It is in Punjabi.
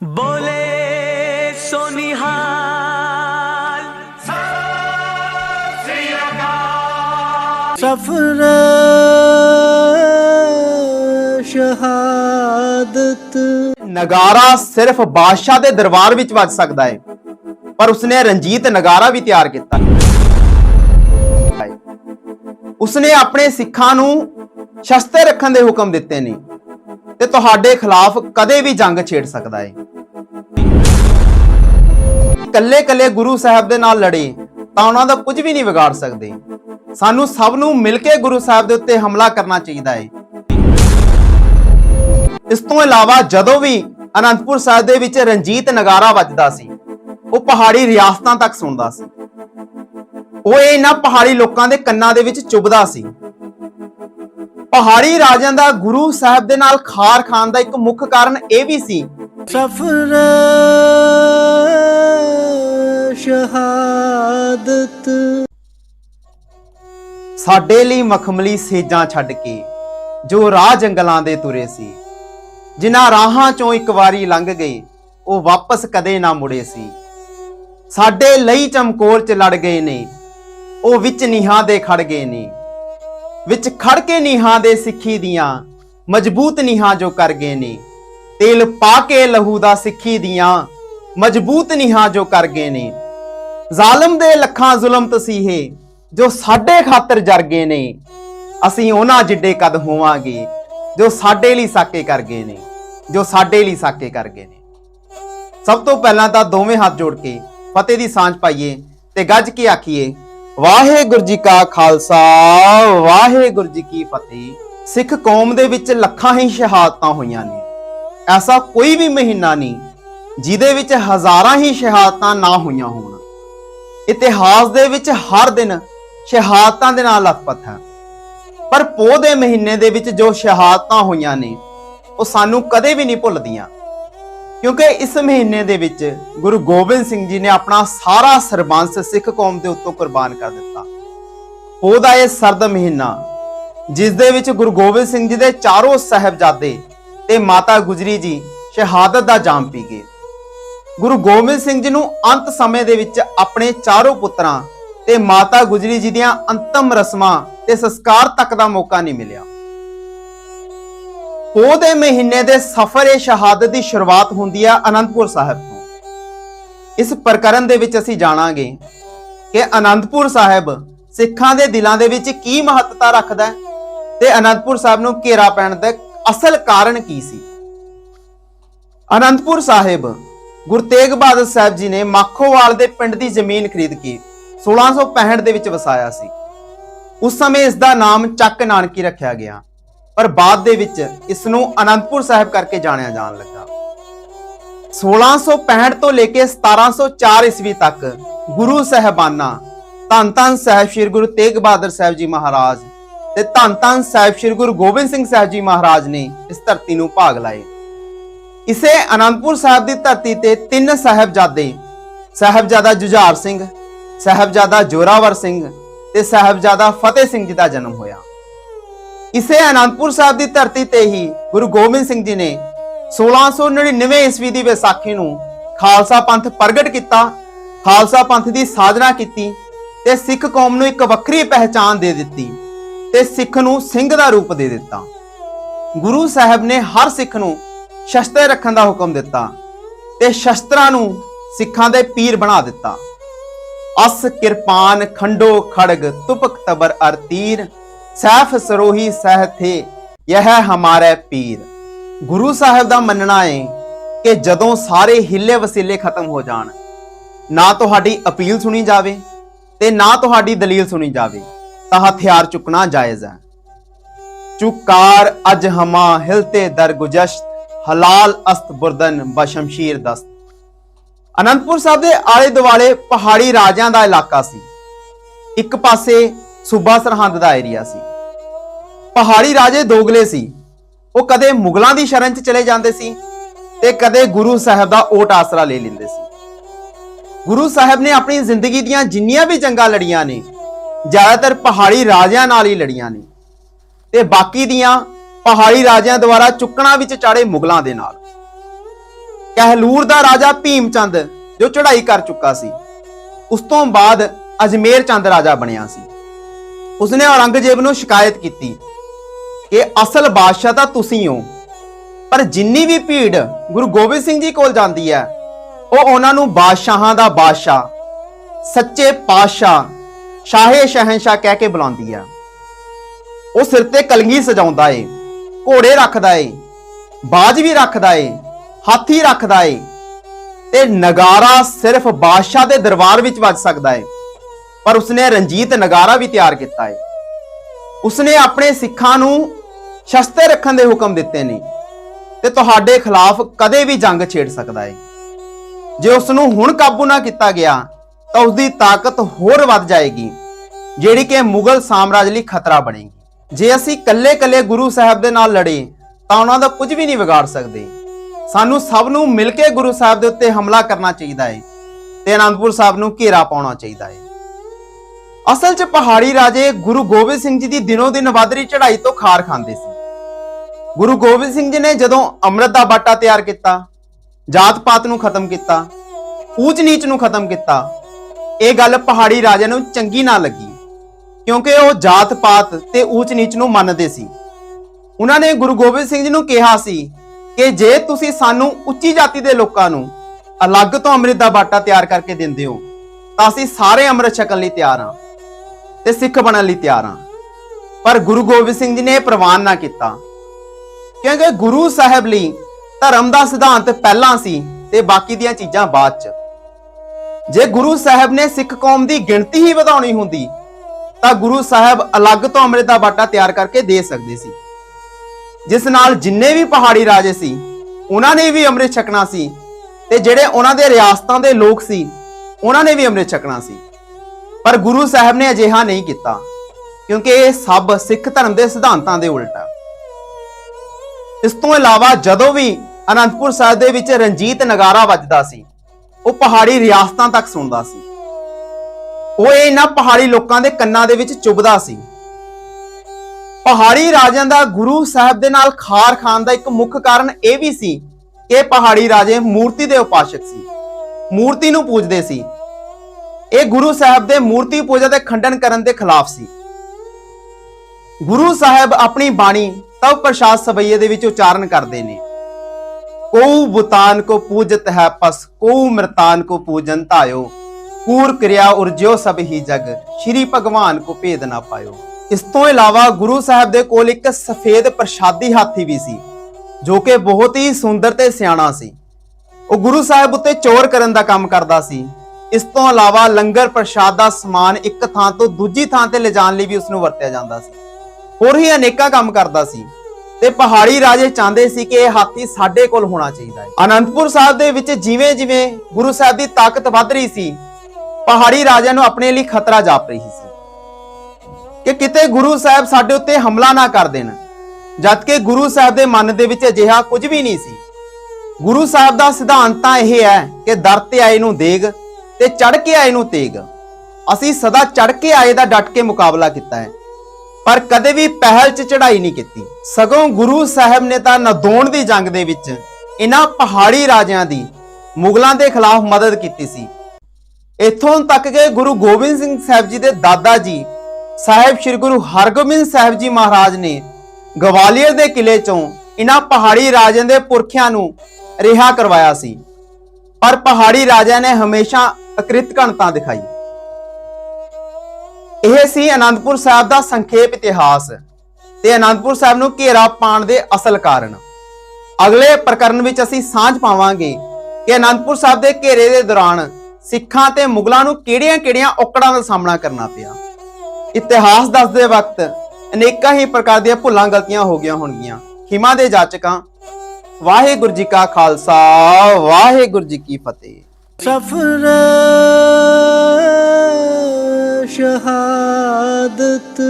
ਬੋਲੇ ਸੋਨਿਹਾਲ ਸਫਰ ਸ਼ਹਾਦਤ ਨਗਾਰਾ ਸਿਰਫ ਬਾਦਸ਼ਾਹ ਦੇ ਦਰਬਾਰ ਵਿੱਚ ਵੱਜ ਸਕਦਾ ਹੈ ਪਰ ਉਸਨੇ ਰਣਜੀਤ ਨਗਾਰਾ ਵੀ ਤਿਆਰ ਕੀਤਾ। ਉਸਨੇ ਆਪਣੇ ਸਿੱਖਾਂ ਨੂੰ ਸ਼ਸਤਰ ਰੱਖਣ ਦੇ ਹੁਕਮ ਦਿੱਤੇ ਨੇ ਤੇ ਤੁਹਾਡੇ ਖਿਲਾਫ ਕਦੇ ਵੀ ਜੰਗ ਛੇੜ ਸਕਦਾ ਹੈ। ਕੱਲੇ ਕੱਲੇ ਗੁਰੂ ਸਾਹਿਬ ਦੇ ਨਾਲ ਲੜੇ, ਤਾਂ ਉਹਨਾਂ ਦਾ ਕੁਝ ਵੀ ਨਹੀਂ ਵਿਗਾੜ ਸਕਦੇ। ਸਾਨੂੰ ਸਭ ਨੂੰ ਮਿਲ ਕੇ ਗੁਰੂ ਸਾਹਿਬ ਦੇ ਉੱਤੇ ਹਮਲਾ ਕਰਨਾ ਚਾਹੀਦਾ ਹੈ ਇਸ ਤੋਂ ਇਲਾਵਾ ਜਦੋਂ ਵੀ ਅਨੰਦਪੁਰ ਸਾਹਿਬ ਦੇ ਵਿੱਚ ਰਣਜੀਤ ਨਗਾਰਾ ਵੱਜਦਾ ਸੀ, ਉਹ ਪਹਾੜੀ ਰਿਆਸਤਾਂ ਤੱਕ ਸੁਣਦਾ ਸੀ। ਉਹ ਇਹਨਾਂ ਪਹਾੜੀ ਲੋਕਾਂ ਦੇ ਕੰਨਾਂ ਦੇ ਵਿੱਚ ਚੁਭਦਾ ਸੀ। ਪਹਾੜੀ ਰਾਜਿਆਂ ਦਾ ਗੁਰੂ ਸਾਹਿਬ ਦੇ ਨਾਲ ਖਾਰ ਖਾਨ ਦਾ ਇੱਕ ਮੁੱਖ ਕਾਰਨ ਇਹ ਵੀ ਸੀ। ਸਫਰ ਸ਼ਹਾਦਤ। ਸਾਡੇ ਲਈ ਮਖਮਲੀ ਸੇਜਾਂ ਛੱਡ ਕੇ ਜੋ ਰਾਹ ਜੰਗਲਾਂ ਦੇ ਤੁਰੇ ਸੀ, ਜਿਨ੍ਹਾਂ ਰਾਹਾਂ ਚੋਂ ਇੱਕ ਵਾਰੀ ਲੰਘ ਗਏ, ਉਹ ਵਾਪਸ ਕਦੇ ਨਾ ਮੁੜੇ ਸੀ। ਸਾਡੇ ਲਈ ਚਮਕੌਰ ਚ ਲੜ ਗਏ ਨੇ, ਉਹ ਵਿੱਚ ਨੀਹਾਂ ਦੇ ਖੜ ਗਏ ਨੇ। ਵਿੱਚ ਖੜ ਕੇ ਨੀਹਾਂ ਦੇ ਸਿੱਖੀ ਦੀਆਂ ਮਜ਼ਬੂਤ ਨੀਹਾਂ ਜੋ ਕਰ ਗਏ ਨੇ, ਤੇਲ ਪਾ ਕੇ ਲਹੂ ਦਾ ਸਿੱਖੀ ਦੀਆਂ ਮਜ਼ਬੂਤ ਨੀਹਾਂ ਜੋ ਕਰ ਗਏ ਨੇ। ਜ਼ਾਲਮ ਦੇ ਲੱਖਾਂ ਜ਼ੁਲਮ ਤਸੀਹੇ ਜੋ ਸਾਡੇ ਖਾਤਰ ਜਰ ਗਏ ਨੇ, ਅਸੀਂ ਉਹਨਾਂ ਜਿੱਡੇ ਕਦ ਹੋਵਾਂਗੇ, ਜੋ ਸਾਡੇ ਲਈ ਸਾਕੇ ਕਰ ਗਏ ਨੇ, ਜੋ ਸਾਡੇ ਲਈ ਸਾਕੇ ਕਰ ਗਏ ਨੇ। ਸਭ ਤੋਂ ਪਹਿਲਾਂ ਤਾਂ ਦੋਵੇਂ ਹੱਥ ਜੋੜ ਕੇ ਫਤਿਹ ਦੀ ਸਾਂਝ ਪਾਈਏ ਤੇ ਗੱਜ ਕੇ ਆਖੀਏ, ਵਾਹਿਗੁਰੂ ਜੀ ਕਾ ਖਾਲਸਾ, ਵਾਹਿਗੁਰੂ ਜੀ ਕੀ ਫਤਿਹ। ਸਿੱਖ ਕੌਮ ਦੇ ਵਿੱਚ ਲੱਖਾਂ ਹੀ ਸ਼ਹਾਦਤਾਂ ਹੋਈਆਂ ਨੇ। ਐਸਾ ਕੋਈ ਵੀ ਮਹੀਨਾ ਨਹੀਂ, ਜਿਹਦੇ ਵਿੱਚ ਹਜ਼ਾਰਾਂ ਹੀ ਸ਼ਹਾਦਤਾਂ ਨਾ ਹੋਈਆਂ ਹੋਣ। ਇਤਿਹਾਸ ਦੇ ਵਿੱਚ ਹਰ ਦਿਨ ਸ਼ਹਾਦਤਾਂ ਦੇ ਨਾਲ ਲਖਪਤ ਹੈ। ਪਰ ਪੋਹ ਦੇ ਮਹੀਨੇ ਦੇ ਵਿੱਚ ਜੋ ਸ਼ਹਾਦਤਾਂ ਹੋਈਆਂ ਨੇ, ਉਹ ਸਾਨੂੰ ਕਦੇ ਵੀ ਨਹੀਂ ਭੁੱਲਦੀਆਂ। ਕਿਉਂਕਿ ਇਸ ਮਹੀਨੇ ਦੇ ਵਿੱਚ ਗੁਰੂ ਗੋਬਿੰਦ ਸਿੰਘ ਜੀ ਨੇ ਆਪਣਾ ਸਾਰਾ ਸਰਬੰਸ ਸਿੱਖ ਕੌਮ ਦੇ ਉੱਤੋਂ ਕੁਰਬਾਨ ਕਰ ਦਿੱਤਾ। ਪੋਹ ਦਾ ਇਹ ਸਰਦ ਮਹੀਨਾ, ਜਿਸ ਦੇ ਵਿੱਚ ਗੁਰੂ ਗੋਬਿੰਦ ਸਿੰਘ ਜੀ ਦੇ ਚਾਰੋਂ ਸਾਹਿਬਜ਼ਾਦੇ ਤੇ ਮਾਤਾ ਗੁਜਰੀ ਜੀ ਸ਼ਹਾਦਤ ਦਾ ਜਾਮ ਪੀ ਗਏ। ਗੁਰੂ ਗੋਬਿੰਦ ਸਿੰਘ ਜੀ ਨੂੰ ਅੰਤ ਸਮੇਂ ਦੇ ਵਿੱਚ ਆਪਣੇ ਚਾਰੋਂ ਪੁੱਤਰਾਂ ਤੇ ਮਾਤਾ ਗੁਜਰੀ ਜੀ ਦੀਆਂ ਅੰਤਮ ਰਸਮਾਂ ਤੇ ਸੰਸਕਾਰ ਤੱਕ ਦਾ ਮੌਕਾ ਨਹੀਂ ਮਿਲਿਆ। ਪੋਹ ਦੇ ਮਹੀਨੇ ਦੇ ਸਫਰ-ਏ ਸ਼ਹਾਦਤ ਦੀ ਸ਼ੁਰੂਆਤ ਹੁੰਦੀ ਹੈ ਅਨੰਦਪੁਰ ਸਾਹਿਬ ਤੋਂ। ਇਸ ਪ੍ਰਕਰਨ ਦੇ ਵਿੱਚ ਅਸੀਂ ਜਾਣਾਂਗੇ ਕਿ ਅਨੰਦਪੁਰ ਸਾਹਿਬ ਸਿੱਖਾਂ ਦੇ ਦਿਲਾਂ ਦੇ ਵਿੱਚ ਕੀ ਮਹੱਤਤਾ ਰੱਖਦਾ ਹੈ ਤੇ ਅਨੰਦਪੁਰ ਸਾਹਿਬ ਨੂੰ ਘੇਰਾ ਪੈਣ ਦਾ ਅਸਲ ਕਾਰਨ ਕੀ ਸੀ। ਅਨੰਦਪੁਰ ਸਾਹਿਬ ਗੁਰੂ ਤੇਗ ਬਹਾਦਰ ਸਾਹਿਬ ਜੀ ਨੇ ਮਾਖੋਵਾਲ ਦੇ ਪਿੰਡ ਦੀ ਜ਼ਮੀਨ ਖਰੀਦ ਕੇ 1665 ਦੇ ਵਿੱਚ ਵਸਾਇਆ ਸੀ। ਉਸ ਸਮੇਂ ਇਸ ਦਾ ਨਾਮ ਚੱਕ ਨਾਨਕੀ ਰੱਖਿਆ ਗਿਆ, ਪਰ ਬਾਅਦ ਦੇ ਵਿੱਚ ਇਸ ਨੂੰ ਅਨੰਦਪੁਰ ਸਾਹਿਬ ਕਰਕੇ ਜਾਣਿਆ ਜਾਣ ਲੱਗਾ। 1665 ਤੋਂ ਲੈ ਕੇ 1704 ਈਸਵੀ ਤੱਕ ਗੁਰੂ ਸਹਿਬਾਨਾ ਧੰਨ ਧੰਨ ਸਾਹਿਬ ਸ੍ਰੀ ਗੁਰੂ ਤੇਗ ਬਹਾਦਰ ਸਾਹਿਬ ਜੀ ਮਹਾਰਾਜ ਤੇ ਧੰਨ ਧੰਨ ਸਾਹਿਬ ਸ੍ਰੀ ਗੁਰੂ ਗੋਬਿੰਦ ਸਿੰਘ ਸਾਹਿਬ ਜੀ ਮਹਾਰਾਜ ਨੇ ਇਸ ਧਰਤੀ ਨੂੰ ਭਾਗ ਲਾਏ। ਇਸੇ ਅਨੰਦਪੁਰ ਸਾਹਿਬ ਦੀ ਧਰਤੀ ਤੇ ਤਿੰਨ ਸਾਹਿਬਜ਼ਾਦੇ, ਸਾਹਿਬਜ਼ਾਦਾ ਜੁਝਾਰ ਸਿੰਘ, ਸਾਹਿਬਜ਼ਾਦਾ ਜੋਰਾਵਰ ਸਿੰਘ ਤੇ ਸਾਹਿਬਜ਼ਾਦਾ ਫਤਿਹ ਸਿੰਘ ਜੀ ਦਾ ਜਨਮ ਹੋਇਆ। ਇਸੇ ਅਨੰਦਪੁਰ ਸਾਹਿਬ ਦੀ ਧਰਤੀ ਤੇ ਹੀ ਗੁਰੂ ਗੋਬਿੰਦ ਸਿੰਘ ਜੀ ਨੇ 1699 ਈਸਵੀ ਦੀ ਵਿਸਾਖੀ ਨੂੰ ਖਾਲਸਾ ਪੰਥ ਪ੍ਰਗਟ ਕੀਤਾ, ਖਾਲਸਾ ਪੰਥ ਦੀ ਸਾਜਨਾ ਕੀਤੀ ਤੇ ਸਿੱਖ ਕੌਮ ਨੂੰ ਇੱਕ ਵੱਖਰੀ ਪਹਿਚਾਨ ਦੇ ਦਿੱਤੀ ਤੇ ਸਿੱਖ ਨੂੰ ਸਿੰਘ ਦਾ ਰੂਪ ਦੇ ਦਿੱਤਾ। ਗੁਰੂ ਸਾਹਿਬ ਨੇ ਹਰ ਸਿੱਖ ਨੂੰ ਸ਼ਸਤਰ ਰੱਖਣ ਦਾ ਹੁਕਮ ਦਿੱਤਾ ਤੇ ਸ਼ਸਤਰਾਂ ਨੂੰ ਸਿੱਖਾਂ ਦੇ ਪੀਰ ਬਣਾ ਦਿੱਤਾ। ਅਸ ਕਿਰਪਾਨ ਖੰਡੋ ਖੜਗ ਤੁਪਕ ਤਬਰ ਅਰ ਤੀਰ, ਸੈਫ ਸਰੋਹੀ ਸਹਿ ਥੇ, ਯਹ ਹਮਾਰੇ ਪੀਰ। ਗੁਰੂ ਸਾਹਿਬ ਦਾ ਮੰਨਣਾ ਹੈ ਕਿ ਜਦੋਂ ਸਾਰੇ ਹਿੱਲੇ ਵਸੀਲੇ ਖਤਮ ਹੋ ਜਾਣ, ਨਾ ਤੁਹਾਡੀ ਅਪੀਲ ਸੁਣੀ ਜਾਵੇ ਤੇ ਨਾ ਤੁਹਾਡੀ ਦਲੀਲ ਸੁਣੀ ਜਾਵੇ, ਤਾਂ ਹਥਿਆਰ ਚੁੱਕਣਾ ਜਾਇਜ਼ ਹੈ। ਚੁਕਾਰ ਅਜ ਹਮਾ ਹਿਲਤੇ ਦਰ ਗੁਜਸ਼ਤ ਹਲਾਲ ਅਸਤ ਬੁਰਦਨ ਬਸ਼ਮਸ਼ੀਰ ਦਸਤ। ਅਨੰਦਪੁਰ ਸਾਹਿਬ ਦੇ ਆਲੇ ਦੁਆਲੇ ਪਹਾੜੀ ਰਾਜਿਆਂ ਦਾ ਇਲਾਕਾ ਸੀ। ਇੱਕ ਪਾਸੇ ਸੂਬਾ ਸਰਹੰਦ ਦਾ ਏਰੀਆ ਸੀ। ਪਹਾੜੀ ਰਾਜੇ ਦੋਗਲੇ ਸੀ। ਉਹ ਕਦੇ ਮੁਗਲਾਂ ਦੀ ਸ਼ਰਨ 'ਚ ਚਲੇ ਜਾਂਦੇ ਸੀ ਤੇ ਕਦੇ ਗੁਰੂ ਸਾਹਿਬ ਦਾ ਓਟ ਆਸਰਾ ਲੈ ਲੈਂਦੇ ਸੀ। ਗੁਰੂ ਸਾਹਿਬ ਨੇ ਆਪਣੀ ਜ਼ਿੰਦਗੀ ਦੀਆਂ ਜਿੰਨੀਆਂ ਵੀ ਜੰਗਾਂ ਲੜੀਆਂ ਨੇ, ਜ਼ਿਆਦਾਤਰ ਪਹਾੜੀ ਰਾਜਿਆਂ ਨਾਲ ਹੀ ਲੜੀਆਂ ਨੇ। ਤੇ ਬਾਕੀ ਦੀਆਂ ਪਹਾੜੀ ਰਾਜਿਆਂ ਦੁਆਰਾ ਚੁੱਕਣਾ ਵਿੱਚ ਚਾੜੇ ਮੁਗਲਾਂ ਦੇ ਨਾਲ। ਕਹਿਲੂਰ ਦਾ ਰਾਜਾ ਭੀਮ ਚੰਦ ਜੋ ਚੜ੍ਹਾਈ ਕਰ ਚੁੱਕਾ ਸੀ, ਉਸ ਤੋਂ ਬਾਅਦ ਅਜਮੇਰ ਚੰਦ ਰਾਜਾ ਬਣਿਆ ਸੀ। ਉਸਨੇ ਔਰੰਗਜ਼ੇਬ ਨੂੰ ਸ਼ਿਕਾਇਤ ਕੀਤੀ ਕਿ ਅਸਲ ਬਾਦਸ਼ਾਹ ਤਾਂ ਤੁਸੀਂ ਹੋ, ਪਰ ਜਿੰਨੀ ਵੀ ਭੀੜ ਗੁਰੂ ਗੋਬਿੰਦ ਸਿੰਘ ਜੀ ਕੋਲ ਜਾਂਦੀ ਹੈ, ਉਹ ਉਹਨਾਂ ਨੂੰ ਬਾਦਸ਼ਾਹਾਂ ਦਾ ਬਾਦਸ਼ਾਹ, ਸੱਚੇ ਪਾਤਸ਼ਾਹ, ਸ਼ਾਹੇ ਸ਼ਹਿਨਸ਼ਾਹ ਕਹਿ ਕੇ ਬੁਲਾਉਂਦੀ ਹੈ। ਉਹ ਸਿਰ ਤੇ ਕਲਗੀ ਸਜਾਉਂਦਾ ਏ। ਘੋੜੇ ਰੱਖਦਾ ਏ, ਬਾਜ ਵੀ ਰੱਖਦਾ ਏ, ਹਾਥੀ ਰੱਖਦਾ ਏ, ਤੇ ਨਗਾਰਾ ਸਿਰਫ ਬਾਦਸ਼ਾਹ ਦੇ ਦਰਬਾਰ ਵਿੱਚ ਵੱਜ ਸਕਦਾ ਏ। ਪਰ ਉਸਨੇ ਰਣਜੀਤ ਨਗਾਰਾ ਵੀ ਤਿਆਰ ਕੀਤਾ ਏ। ਉਸਨੇ ਆਪਣੇ ਸਿੱਖਾਂ ਨੂੰ ਸ਼ਸਤਰ ਰੱਖਣ ਦੇ ਹੁਕਮ ਦਿੱਤੇ ਨੇ, ਤੇ ਤੁਹਾਡੇ ਖਿਲਾਫ ਕਦੇ ਵੀ ਜੰਗ ਛੇੜ ਸਕਦਾ ਏ। ਜੇ ਉਸ ਨੂੰ ਹੁਣ ਕਾਬੂ ਨਾ ਕੀਤਾ ਗਿਆ, ਤਾਂ ਉਸ ਦੀ ਤਾਕਤ ਹੋਰ ਵੱਧ ਜਾਏਗੀ, ਜਿਹੜੀ ਕਿ ਮੁਗਲ ਸਾਮਰਾਜ ਲਈ ਖਤਰਾ ਬਣੇਗੀ। ਜੇ ਅਸੀਂ ਕੱਲੇ-ਕੱਲੇ ਗੁਰੂ ਸਾਹਿਬ ਦੇ ਨਾਲ ਲੜੇ, ਤਾਂ ਉਹਨਾਂ ਦਾ ਕੁਝ ਵੀ ਨਹੀਂ ਵਿਗਾੜ ਸਕਦੇ। ਸਾਨੂੰ ਸਭ ਨੂੰ ਮਿਲ ਕੇ ਗੁਰੂ ਸਾਹਿਬ ਦੇ ਉੱਤੇ ਹਮਲਾ ਕਰਨਾ ਚਾਹੀਦਾ ਹੈ ਤੇ ਅਨੰਦਪੁਰ ਸਾਹਿਬ ਨੂੰ ਘੇਰਾ ਪਾਉਣਾ ਚਾਹੀਦਾ ਹੈ ਅਸਲ 'ਚ ਪਹਾੜੀ ਰਾਜੇ ਗੁਰੂ ਗੋਬਿੰਦ ਸਿੰਘ ਜੀ ਦੀ ਦਿਨੋ ਦਿਨ ਵੱਧ ਰਹੀ ਚੜ੍ਹਾਈ ਤੋਂ ਖਾਰ ਖਾਂਦੇ ਸੀ। ਗੁਰੂ ਗੋਬਿੰਦ ਸਿੰਘ ਜੀ ਨੇ ਜਦੋਂ ਅੰਮ੍ਰਿਤ ਦਾ ਬਾਟਾ ਤਿਆਰ ਕੀਤਾ, ਜਾਤ ਪਾਤ ਨੂੰ ਖਤਮ ਕੀਤਾ, ਊਚ ਨੀਚ ਨੂੰ ਖਤਮ ਕੀਤਾ, ਇਹ ਗੱਲ ਪਹਾੜੀ ਰਾਜਿਆਂ ਨੂੰ ਚੰਗੀ ਨਾ ਲੱਗੀ। ਕਿਉਂਕਿ ਉਹ ਜਾਤ ਪਾਤ ਤੇ ਊਚ ਨੀਚ ਨੂੰ ਮੰਨਦੇ ਸੀ। ਉਹਨਾਂ ਨੇ ਗੁਰੂ ਗੋਬਿੰਦ ਸਿੰਘ ਜੀ ਨੂੰ ਕਿਹਾ ਸੀ ਕਿ ਜੇ ਤੁਸੀਂ ਸਾਨੂੰ ਉੱਚੀ ਜਾਤੀ ਦੇ ਲੋਕਾਂ ਨੂੰ ਅਲੱਗ ਤੋਂ ਅੰਮ੍ਰਿਤ ਦਾ ਬਾਟਾ ਤਿਆਰ ਕਰਕੇ ਦਿੰਦੇ ਹੋ, ਤਾਂ ਅਸੀਂ ਸਾਰੇ ਅੰਮ੍ਰਿਤ ਛਕਣ ਲਈ ਤਿਆਰ ਹਾਂ ਤੇ ਸਿੱਖ ਬਣਨ ਲਈ ਤਿਆਰ ਹਾਂ। ਪਰ ਗੁਰੂ ਗੋਬਿੰਦ ਸਿੰਘ ਜੀ ਨੇ ਇਹ ਪ੍ਰਵਾਨ ਨਾ ਕੀਤਾ ਕਿਉਂਕਿ ਗੁਰੂ ਸਾਹਿਬ ਲਈ ਧਰਮ ਦਾ ਸਿਧਾਂਤ ਪਹਿਲਾਂ ਸੀ ਤੇ ਬਾਕੀ ਦੀਆਂ ਚੀਜ਼ਾਂ ਬਾਅਦ ਚ। ਜੇ ਗੁਰੂ ਸਾਹਿਬ ਨੇ ਸਿੱਖ ਕੌਮ ਦੀ ਗਿਣਤੀ ਹੀ ਵਧਾਉਣੀ ਹੁੰਦੀ ਤਾਂ ਗੁਰੂ ਸਾਹਿਬ ਅਲੱਗ ਤੋਂ ਅੰਮ੍ਰਿਤ ਦਾ ਬਾਟਾ ਤਿਆਰ ਕਰਕੇ ਦੇ ਸਕਦੇ ਸੀ। ਜਿਸ ਨਾਲ ਜਿੰਨੇ ਵੀ ਪਹਾੜੀ ਰਾਜੇ ਸੀ, ਉਹਨਾਂ ਨੇ ਵੀ ਅੰਮ੍ਰਿਤ ਛਕਣਾ ਸੀ ਤੇ ਜਿਹੜੇ ਉਹਨਾਂ ਦੇ ਰਿਆਸਤਾਂ ਦੇ ਲੋਕ ਸੀ, ਉਹਨਾਂ ਨੇ ਵੀ ਅੰਮ੍ਰਿਤ ਛਕਣਾ ਸੀ। ਪਰ ਗੁਰੂ ਸਾਹਿਬ ਨੇ ਅਜਿਹਾ ਨਹੀਂ ਕੀਤਾ, ਕਿਉਂਕਿ ਇਹ ਸਭ ਸਿੱਖ ਧਰਮ ਦੇ ਸਿਧਾਂਤਾਂ ਦੇ ਉਲਟ ਆ। ਇਸ ਤੋਂ ਇਲਾਵਾ ਜਦੋਂ ਵੀ ਅਨੰਦਪੁਰ ਸਾਹਿਬ ਦੇ ਵਿੱਚ ਰਣਜੀਤ ਨਗਾਰਾ ਵੱਜਦਾ ਸੀ, ਉਹ ਪਹਾੜੀ ਰਿਆਸਤਾਂ ਤੱਕ ਸੁਣਦਾ ਸੀ। ਉਹ ਇਹਨਾਂ ਪਹਾੜੀ ਲੋਕਾਂ ਦੇ ਕੰਨਾਂ ਦੇ ਵਿੱਚ ਚੁਭਦਾ ਸੀ। ਪਹਾੜੀ ਰਾਜਿਆਂ ਦਾ ਗੁਰੂ ਸਾਹਿਬ ਦੇ ਨਾਲ ਖਾਰ ਖਾਨ ਦਾ ਇੱਕ ਮੁੱਖ ਕਾਰਨ ਇਹ ਵੀ ਸੀ ਕਿ ਪਹਾੜੀ ਰਾਜੇ ਮੂਰਤੀ ਦੇ ਉਪਾਸ਼ਕ ਸੀ। ਮੂਰਤੀ ਨੂੰ ਪੂਜਦੇ ਸੀ। ਇਹ ਗੁਰੂ ਸਾਹਿਬ ਦੇ ਮੂਰਤੀ ਪੂਜਾ ਦੇ ਖੰਡਨ ਕਰਨ ਦੇ ਖਿਲਾਫ ਸੀ। ਗੁਰੂ ਸਾਹਿਬ ਆਪਣੀ ਬਾਣੀ ਤਵ ਪ੍ਰਸ਼ਾਦ ਸਵਈਏ ਦੇ ਵਿੱਚ ਉਚਾਰਨ ਕਰਦੇ ਨੇ। ਕੋ ਬੁਤਾਨ ਕੋ ਪੂਜਤ ਹੈ ਪਸ ਕੋ ਮਰਤਾਨ ਕੋ ਪੂਜਨ ਧਾਇਓ। ਕੂਰ ਕਿਰਿਆ ਉਰਜਿਓ ਸਭ ਹੀ ਜਗ, ਸ਼੍ਰੀ ਭਗਵਾਨ ਕੋ ਭੇਦ ਨਾ ਪਾਇਓ। ਇਸ ਤੋਂ ਇਲਾਵਾ ਗੁਰੂ ਸਾਹਿਬ ਦੇ ਕੋਲ ਇੱਕ ਸਫੇਦ ਪ੍ਰਸ਼ਾਦੀ ਹਾਥੀ ਵੀ ਸੀ, ਜੋ ਕਿ ਬਹੁਤ ਹੀ ਸੁੰਦਰ ਤੇ ਸਿਆਣਾ ਸੀ। ਉਹ ਗੁਰੂ ਸਾਹਿਬ ਉੱਤੇ ਚੋਰ ਕਰਨ ਦਾ ਕੰਮ ਕਰਦਾ ਸੀ। ਇਸ ਤੋਂ ਇਲਾਵਾ ਲੰਗਰ ਪ੍ਰਸ਼ਾਦ ਦਾ ਸਮਾਨ ਇੱਕ ਥਾਂ ਤੋਂ ਦੂਜੀ ਥਾਂ ਤੇ ਲਿਜਾਣ ਲਈ ਵੀ ਉਸ ਨੂੰ ਵਰਤਿਆ ਜਾਂਦਾ ਸੀ। ਹੋਰ ਹੀ ਅਨੇਕਾਂ ਕੰਮ ਕਰਦਾ ਸੀ। ਤੇ ਪਹਾੜੀ ਰਾਜੇ ਚਾਹੁੰਦੇ ਸੀ ਕਿ ਇਹ ਹਾਥੀ ਸਾਡੇ ਕੋਲ ਹੋਣਾ ਚਾਹੀਦਾ ਹੈ। ਅਨੰਦਪੁਰ ਸਾਹਿਬ ਦੇ ਵਿੱਚ ਜਿਵੇਂ ਜਿਵੇਂ ਗੁਰੂ ਸਾਹਿਬ ਦੀ ਤਾਕਤ ਵੱਧ ਰਹੀ ਸੀ ਪਹਾੜੀ ਰਾਜਿਆਂ ਨੂੰ ਆਪਣੇ ਲਈ ਖਤਰਾ ਜਾਪ ਰਹੀ ਸੀ ਕਿ ਕਿਤੇ ਗੁਰੂ ਸਾਹਿਬ ਸਾਡੇ ਉੱਤੇ ਹਮਲਾ ਨਾ ਕਰ ਦੇਣ। ਜਦਕਿ ਗੁਰੂ ਸਾਹਿਬ ਦੇ ਮਨ ਦੇ ਵਿੱਚ ਅਜਿਹਾ ਕੁਝ ਵੀ ਨਹੀਂ ਸੀ। ਗੁਰੂ ਸਾਹਿਬ ਦਾ ਸਿਧਾਂਤ ਤਾਂ ਇਹ ਹੈ ਕਿ ਦਰ ਤੇ ਆਏ ਨੂੰ ਦੇਗ ਤੇ ਚੜ ਕੇ ਆਏ ਨੂੰ ਤੇਗ। ਅਸੀਂ ਸਦਾ ਚੜ ਕੇ ਆਏ ਦਾ ਡਟ ਕੇ ਮੁਕਾਬਲਾ ਕੀਤਾ ਹੈ। ਪਰ ਕਦੇ ਵੀ ਪਹਿਲ 'ਚ ਚੜਾਈ ਨਹੀਂ ਕੀਤੀ। ਸਗੋਂ ਗੁਰੂ ਸਾਹਿਬ ਨੇ ਤਾਂ ਨਦੌਣ ਦੀ ਜੰਗ ਦੇ ਵਿੱਚ ਇਹਨਾਂ ਪਹਾੜੀ ਰਾਜਿਆਂ ਦੀ ਮੁਗਲਾਂ ਦੇ ਖਿਲਾਫ ਮਦਦ ਕੀਤੀ ਸੀ। ਇੱਥੋਂ ਤੱਕ ਕਿ ਗੁਰੂ ਗੋਬਿੰਦ ਸਿੰਘ ਸਾਹਿਬ ਜੀ ਦੇ ਦਾਦਾ ਜੀ ਸਾਹਿਬ ਸ੍ਰੀ ਗੁਰੂ ਹਰਗੋਬਿੰਦ ਸਾਹਿਬ ਜੀ ਮਹਾਰਾਜ ਨੇ ਗਵਾਲੀਅਰ ਦੇ ਕਿਲੇ ਚੋਂ ਇਹਨਾਂ ਪਹਾੜੀ ਰਾਜਿਆਂ ਦੇ ਪੁਰਖਿਆਂ ਨੂੰ ਰਿਹਾ ਕਰਵਾਇਆ ਸੀ। ਪਰ ਪਹਾੜੀ ਰਾਜਿਆਂ ਨੇ ਹਮੇਸ਼ਾ ਅਕ੍ਰਿਤ ਘਣਤਾ ਦਿਖਾਈ। ਇਹ ਸੀ ਅਨੰਦਪੁਰ ਸਾਹਿਬ ਦਾ ਸੰਖੇਪ ਇਤਿਹਾਸ ਤੇ ਅਨੰਦਪੁਰ ਸਾਹਿਬ ਨੂੰ ਘੇਰਾ ਪਾਣ ਦੇ ਅਸਲ ਕਾਰਨ। ਅਗਲੇ ਪ੍ਰਕਰਨ ਵਿੱਚ ਅਸੀਂ ਸਾਂਝ ਪਾਵਾਂਗੇ ਕਿ ਅਨੰਦਪੁਰ ਸਾਹਿਬ ਦੇ ਘੇਰੇ ਦੇ ਦੌਰਾਨ ਸਿੱਖਾਂ ਤੇ ਮੁਗਲਾਂ ਨੂੰ ਕਿਹੜੀਆਂ-ਕਿਹੜੀਆਂ ਔਕੜਾਂ ਦਾ ਸਾਹਮਣਾ ਕਰਨਾ ਪਿਆ? ਇਤਿਹਾਸ ਦੱਸਦੇ ਵਕਤ ਅਨੇਕਾਂ ਹੀ ਪ੍ਰਕਾਰ ਦੀਆਂ ਭੁੱਲਾਂ ਗਲਤੀਆਂ ਹੋ ਗਈਆਂ ਹੋਣਗੀਆਂ। ਖਿਮਾ ਦੇ ਜਾਚਕਾਂ, ਵਾਹਿਗੁਰੂ ਜੀ ਕਾ ਖਾਲਸਾ, ਵਾਹਿਗੁਰੂ ਜੀ ਕੀ ਫਤਿਹ। ਸਫਰ, ਸ਼ਹਾਦਤ।